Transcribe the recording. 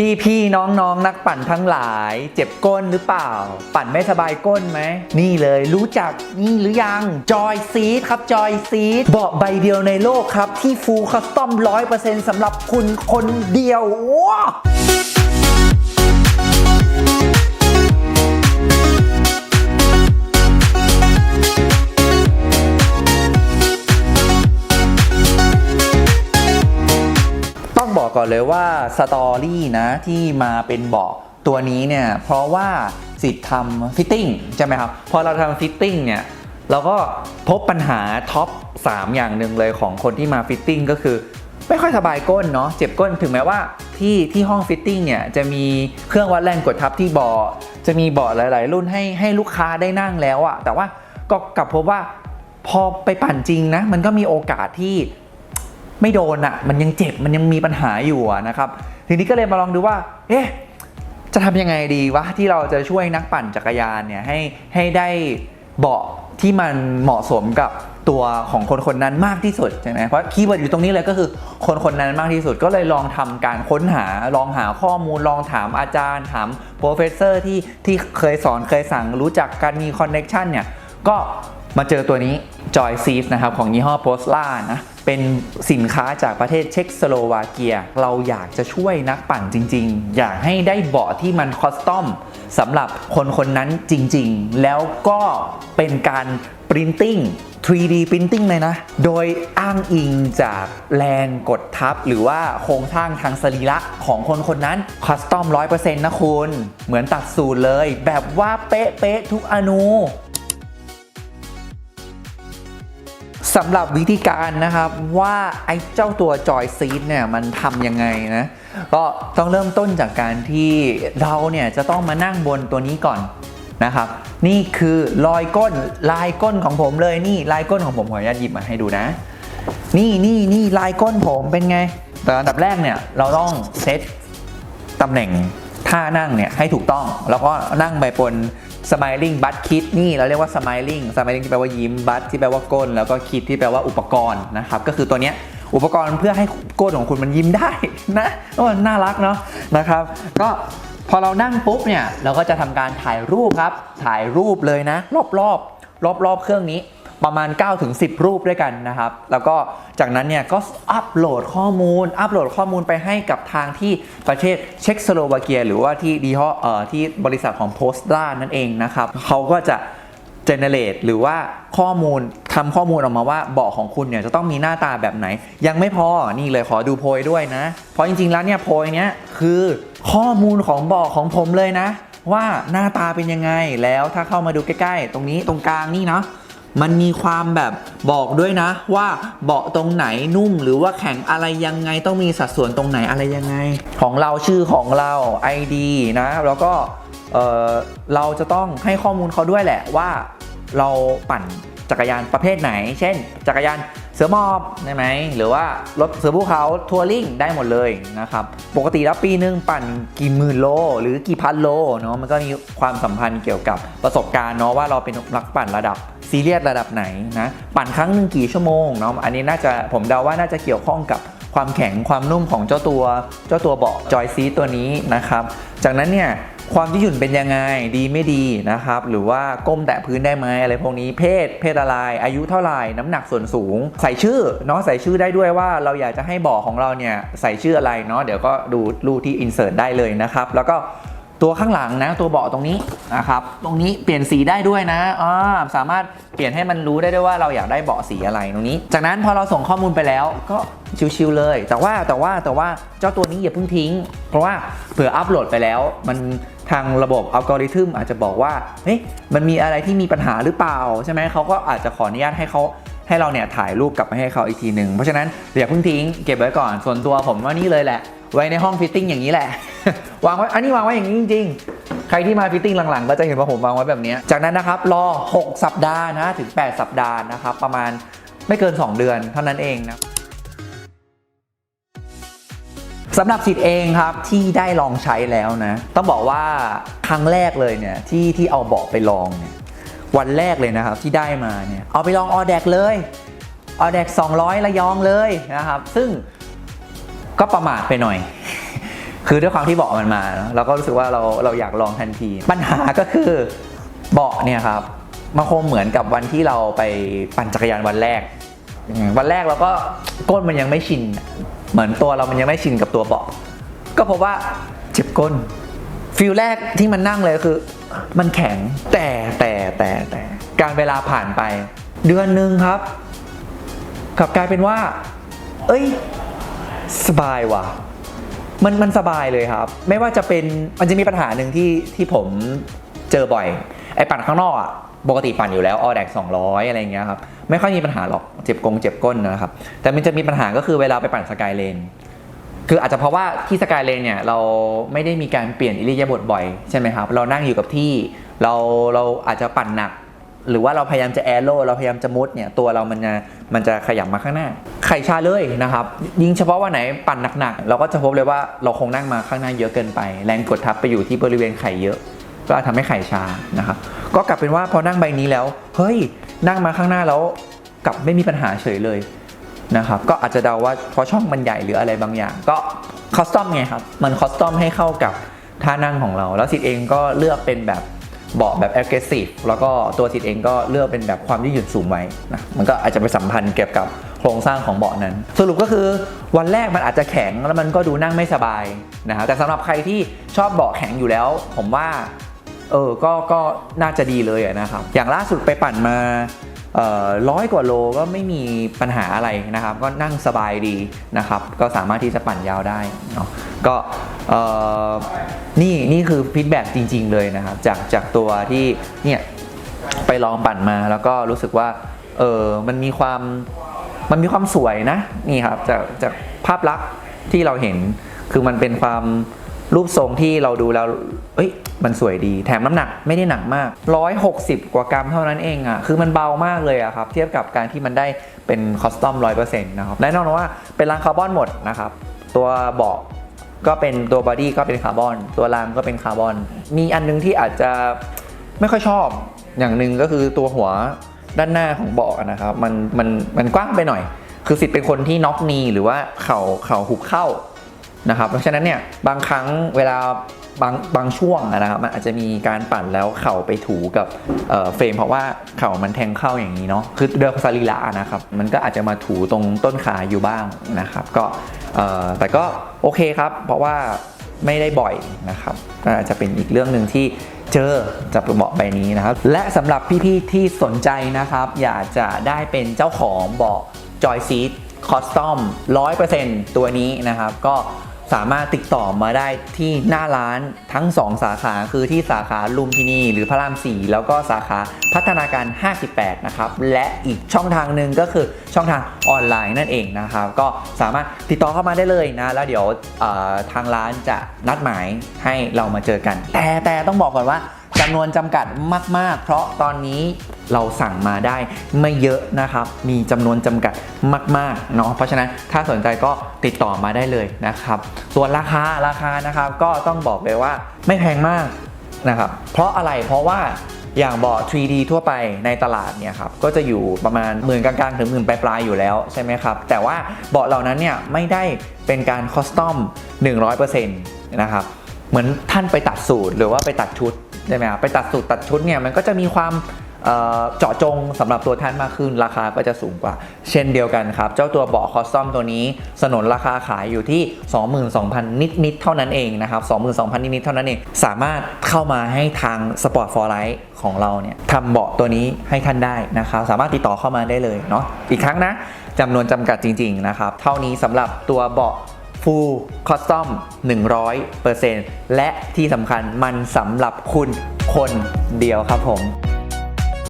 พี่พี่น้องน้องนักปั่นทั้งหลาย เจ็บก้นหรือเปล่า ปั่นไม่สบายก้นไหม นี่เลยรู้จักนี่หรือยังจอยซีดครับจอยซีดเบาะใบเดียวในโลกครับ ที่ฟูลคัสตอมร้อยเปอร์เซ็นต์สำหรับคุณคนเดียวว้า ก่อนเลยว่าสตอรี่นะที่มาเป็นเบาะตัวนี้เนี่ยเพราะว่าสิทธิ์ทำฟิตติ้งใช่ไหมครับ พอเราทำฟิตติ้งเนี่ยเราก็พบปัญหาท็อป 3 อย่างหนึ่งเลยของคนที่มาฟิตติ้งก็คือ ไม่ค่อยสบายก้นเนาะเจ็บก้นถึงแม้ว่าที่ที่ห้องฟิตติ้งเนี่ยจะมีเครื่องวัดแรงกดทับที่เบาะจะมีเบาะหลาย ๆ รุ่นให้ให้ลูกค้าได้นั่งแล้วอะแต่ว่าก็กลับพบว่าพอไปปั่นจริงนะมันก็มีโอกาสที่ ไม่โดนอะ่ะมันยังเจ็บมันยังมีปัญหาอยู่นะครับทีนี้ก็เลยมาลองดูว่า เอ๊ะจะทำยังไงดีวะที่เราจะช่วยนักปั่นจักรยานเนี่ยให้ให้ได้เบาะที่มันเหมาะสมกับตัวของคนคนนั้นมากที่สุดใช่ไหมเพราะคีย์เวิร์ดอยู่ตรงนี้เลยก็คือคนคนนั้นมากที่สุดก็เลยลองทำการค้นหาลองหาข้อมูลลองถามอาจารย์ ถามโปรเฟสเซอร์ที่ที่เคยสอนเคยสั่งรู้จักกันมีคอนเน็ชันเนี่ยก็มาเจอตัวนี้ Joy s e a นะครับของยี่ห้อ p o s l a นะ เป็นสินค้าจากประเทศเช็กสโลวาเกีย เราอยากจะช่วยนักปั่นจริง ๆ อยากให้ได้เบาะที่มันคอสตอมสำหรับคนคนนั้นจริง ๆ แล้วก็เป็นการปรินติ้ง 3D Printing เลยนะ โดยอ้างอิงจากแรงกดทับ หรือว่าโครงสร้างทางสรีระของคนคนนั้นคอสตอม100%นะคุณ เหมือนตัดสูตรเลย แบบว่าเป๊ะๆทุกอนู สำหรับวิธีการนะครับว่าไอ้เจ้าตัวจอยซีดเนี่ยมันทำยังไงนะก็ต้องเริ่มต้นจากการที่เราเนี่ยจะต้องมานั่งบนตัวนี้ก่อนนะครับ นี่คือรอยก้นลายก้นของผมเลยนี่ลายก้นของผมขออนุญาตหยิบมาให้ดูนะ นี่นี่นี่ลายก้นผมเป็นไง แต่อันดับแรกเนี่ยเราต้องเซตตำแหน่งท่านั่งเนี่ยให้ถูกต้อง แล้วก็นั่งไปบน smiling butt kit นี่เราเรียกว่า smiling smiling ที่แปลว่ายิ้ม butt ที่แปลว่าก้น แล้วก็ kit ที่แปลว่าอุปกรณ์นะครับ ก็คือตัวเนี้ยอุปกรณ์เพื่อให้ก้นของคุณมันยิ้มได้นะโอ้น่ารักเนาะนะครับ ก็พอเรานั่งปุ๊บเนี่ย เราก็จะทำการถ่ายรูปครับ ถ่ายรูปเลยนะ รอบรอบรอบรอบๆ เครื่องนี้ ประมาณ 9-10 รูปด้วยกันนะครับ แล้วก็จากนั้นเนี่ยก็อัปโหลดข้อมูล อัปโหลดข้อมูลไปให้กับทางที่ประเทศเช็กสโลวาเกีย หรือว่าที่ดีฮอเอ่อที่บริษัทของโพสต์ด้านั่นเองนะครับเขาก็จะ generate หรือว่าข้อมูลทำข้อมูลออกมาว่าเบาะของคุณเนี่ยจะต้องมีหน้าตาแบบไหน ยังไม่พอนี่เลยขอดูโพยด้วยนะ เพราะจริงๆแล้วเนี่ยโพยเนี้ยคือข้อมูลของเบาะของผมเลยนะ ว่าหน้าตาเป็นยังไงแล้วถ้าเข้ามาดูใกล้ๆ ตรงนี้ตรงกลางนี่เนาะ มันมีความแบบบอกด้วยนะ ว่าเบาะตรงไหนนุ่มหรือว่าแข็งอะไรยังไงต้องมีสัดส่วนตรงไหนอะไรยังไง ของเราชื่อของเรา ID นะ แล้วก็เเราจะต้องให้ข้อมูลเขาด้วยแหละว่าเราปั่นจักรยานประเภทไหน เช่น จักรยานเสือมอบได้ไหมหรือว่ารถเสือภูเขาทัวริงได้หมดเลยนะครับ ปกติแล้วปีนึงปั่นกี่หมื่นโล หรือกี่พันโลเนาะมันก็มีความสัมพันธ์เกี่ยวกับประสบการณ์เนาะว่าเราเป็นนักปั่นระดับ ซีเรียสระดับไหนนะปั่นครั้งหนึ่งกี่ชั่วโมงเนาะอันนี้น่าจะผมเดาว่าน่าจะเกี่ยวข้องกับความแข็งความนุ่มของเจ้าตัว เจ้าตัวเบาะจอยซีตัวนี้นะครับ จากนั้นเนี่ยความยืดหยุ่นเป็นยังไงดีไม่ดีนะครับ หรือว่าก้มแตะพื้นได้ไหมอะไรพวกนี้เพศ เพศอะไรอายุเท่าไหร่น้ำหนักส่วนสูง ใส่ชื่อเนาะใส่ชื่อได้ด้วยว่าเราอยากจะให้เบาะของเราเนี่ยใส่ชื่ออะไรเนาะเดี๋ยวก็ดูรูที่อินเสิร์ตได้เลยนะครับ แล้วก็ ตัวข้างหลังนะตัวเบาะตรงนี้นะครับตรงนี้เปลี่ยนสีได้ด้วยนะอ่าสามารถเปลี่ยนให้มันรู้ได้ด้วยว่าเราอยากได้เบาะสีอะไรตรงนี้ จากนั้นพอเราส่งข้อมูลไปแล้วก็ชิวๆเลย แต่ว่าแต่ว่าแต่ว่าเจ้าตัวนี้อย่าเพิ่งทิ้ง เพราะว่าเผื่ออัปโหลดไปแล้ว มันทางระบบอัลกอริทึมอาจจะบอกว่าเฮ้ยมันมีอะไรที่มีปัญหาหรือเปล่าใช่ไหมเขาก็อาจจะขออนุญาตให้เขาให้เราเนี่ยถ่ายรูปกลับมาให้เขาอีกทีหนึ่งเพราะฉะนั้นอย่าเพิ่งทิ้งเก็บไว้ก่อนส่วนตัวผมว่านี่เลยแหละ ไว้ในห้องฟิตติ้งอย่างนี้แหละ วางไว้ อันนี้วางไว้อย่างนี้จริง ๆ ใครที่มาฟิตติ้งหลังๆ ก็จะเห็นว่าผมวางไว้แบบนี้ จากนั้นนะครับรอ 6 สัปดาห์นะถึง 8 สัปดาห์นะครับ ประมาณไม่เกิน 2 เดือนเท่านั้นเองนะสำหรับสิทธิ์เองครับที่ได้ลองใช้แล้วนะ ต้องบอกว่าครั้งแรกเลยเนี่ยที่ที่เอาเบาะไปลองเนี่ยวันแรกเลยนะครับที่ได้มาเนี่ยเอาไปลองออแดกเลยออแดก200 ระยองเลยนะครับ ซึ่ง ก็ประมาทไปหน่อย คือด้วยความที่เบาะมันมา เราก็รู้สึกว่าเราเราอยากลองทันที ปัญหาก็คือเบาะเนี่ยครับมันคงเหมือนกับวันที่เราไปปั่นจักรยานวันแรก วันแรกเราก็ก้นมันยังไม่ชิน เหมือนตัวเรามันยังไม่ชินกับตัวเบาะก็พบว่าเจ็บก้นฟิลแรกที่มันนั่งเลยคือ มันแข็งแต่แต่แต่แต่การเวลาผ่านไป เดือนหนึ่งครับกลับกลายเป็นว่า เอ้ย สบายว่ะมันมันสบายเลยครับ ไม่ว่าจะเป็นมันจะมีปัญหาหนึ่งที่ที่ผมเจอบ่อย ไอ้ปั่นข้างนอกอะปกติปั่นอยู่แล้วออแดก200 อะไรอย่างเงี้ยครับ ไม่ค่อยมีปัญหาหรอกเจ็บกงเจ็บก้นนะครับ แต่มันจะมีปัญหาก็คือเวลาไปปั่นสกายเลนคืออาจจะเพราะว่าที่สกายเลนเนี่ยเราไม่ได้มีการเปลี่ยนอิริยาบถบ่อยใช่ไหมครับ เรานั่งอยู่กับที่เราเราอาจจะปั่นหนัก หรือว่าเราพยายามจะแอโร่เราพยายามจะมุดเนี่ยตัวเรามันจะมันจะขยับมาข้างหน้า ไข่ชาเลยนะครับ ยิ่งเฉพาะวันไหนปั่นหนักๆ เราก็จะพบเลยว่าเราคงนั่งมาข้างหน้าเยอะเกินไป แรงกดทับไปอยู่ที่บริเวณไข่เยอะ ก็ทำให้ไข่ชานะครับ ก็กลับเป็นว่าพอนั่งใบนี้แล้ว เฮ้ยนั่งมาข้างหน้าแล้วกลับไม่มีปัญหาเฉยเลยนะครับก็อาจจะเดาว่าเพราะช่องมันใหญ่หรืออะไรบางอย่าง ก็คอสตอมไงครับมันคอสตอมให้เข้ากับท่านั่งของเรา แล้วสิทธิ์เองก็เลือกเป็นแบบ เบาะแบบ aggressive แล้วก็ตัวสิทธิ์เองก็เลือกเป็นแบบความยืดหยุ่นสูงไว้นะมันก็อาจจะไปสัมพันธ์เกี่ยวกับโครงสร้างของเบาะนั้น สรุปก็คือวันแรกมันอาจจะแข็งแล้วมันก็ดูนั่งไม่สบายนะครับแต่สำหรับใครที่ชอบเบาะแข็งอยู่แล้ว ผมว่าเออก็ก็น่าจะดีเลยนะครับอย่างล่าสุดไปปั่นมา ร้อยกว่าโลก็ไม่มีปัญหาอะไรนะครับ ก็นั่งสบายดีนะครับ ก็สามารถที่จะปั่นยาวได้เนาะก็นี่นี่คือฟีดแบ็จริง ๆ เลยนะครับ จากจากตัวที่เนี่ยไปลองปั่นมาแล้วก็รู้สึกว่าเออมันมีความมันมีความสวยนะนี่ครับจากจากภาพลักษณ์ที่เราเห็นคือมันเป็นความ รูปทรงที่เราดูแล้วเอ้ย มันสวยดี แถมน้ำหนักไม่ได้หนักมาก 160 กว่ากรัมเท่านั้นเองอะ่ะ คือมันเบามากเลยอะครับ เทียบกับการที่มันได้เป็นคอสตอม 100%นะครับแน่นอนว่าเป็นรางคาร์บอนหมดนะครับ ตัวเบาะก็เป็นตัวบอดี้ก็เป็นคาร์บอน ตัวรางก็เป็นคาร์บอน มีอันนึงที่อาจจะไม่ค่อยชอบ อย่างหนึ่งก็คือตัวหัวด้านหน้าของเบาะนะครับ มันมันมันกว้างไปหน่อย คือสิทธิ์เป็นคนที่น็อกนีหรือว่าเข่าเข่าหุบเข้า นะครับ เพราะฉะนั้นเนี่ยบางครั้งเวลาบางบางช่วงนะครับมันอาจจะมีการปั่นแล้วเข่าไปถูกับเฟรมเพราะว่าเข่ามันแทงเข้าอย่างนี้เนาะคือเดิมสรีระนะครับ มันก็อาจจะมาถูตรงต้นขาอยู่บ้างนะครับ ก็แต่ก็โอเคครับ เพราะว่าไม่ได้บ่อยนะครับก็อาจจะเป็นอีกเรื่องหนึ่งที่เจอจากเบาะใบนี้นะครับ และสำหรับพี่ๆที่สนใจนะครับ อยากจะได้เป็นเจ้าของเบาะจอยซีท คอสตอม100%ตัวนี้นะครับ ก็สามารถติดต่อมาได้ที่หน้าร้านทั้ง 2 สาขาคือที่สาขาลุมพินีหรือพระราม 4 แล้วก็สาขาพัฒนาการ 58 นะครับ และอีกช่องทางหนึ่งก็คือช่องทางออนไลน์นั่นเองนะครับ ก็สามารถติดต่อเข้ามาได้เลยนะ แล้วเดี๋ยวทางร้านจะนัดหมายให้เรามาเจอกัน แต่แต่ต้องบอกก่อนว่า จำนวนจำกัดมาก ๆ เพราะตอนนี้เราสั่งมาได้ไม่เยอะนะครับ มีจำนวนจำกัดมากๆเนาะเพราะฉะนั้นถ้าสนใจก็ติดต่อมาได้เลยนะครับ ส่วนราคาราคานะครับก็ต้องบอกเลยว่าไม่แพงมากนะครับ เพราะอะไรเพราะว่าอย่างเบาะ 3D ทั่วไปในตลาดเนี่ยครับก็จะอยู่ประมาณหมื่นกลางๆ ถึงหมื่นปลายๆอยู่แล้วใช่ไหมครับแต่ว่าเบาะเหล่านั้นเนี่ยไม่ได้เป็นการคอสตอม 100%นะครับเหมือนท่านไปตัดสูตรหรือว่าไปตัดชุด ใช่ไหมครับไปตัดสูตรตัดชุดเนี่ยมันก็จะมีความเจาะจงสำหรับตัวท่านมากขึ้นราคาก็จะสูงกว่า เช่นเดียวกันครับ เจ้าตัวเบาะคอสตอมตัวนี้ สนนราคาขายอยู่ที่ 22,000 นิด ๆ เท่านั้นเองนะครับ 22,000 นิด ๆ เท่านั้นเอง สามารถเข้ามาให้ทาง Sport for Life ของเราเนี่ยทำเบาะตัวนี้ให้ท่านได้นะครับ สามารถติดต่อเข้ามาได้เลยเนาะอีกครั้งนะจำนวนจำกัดจริง ๆ นะครับ เท่านี้สำหรับตัวเบาะ Full Custom 100%และที่สำคัญมันสำหรับคุณคนเดียวครับผม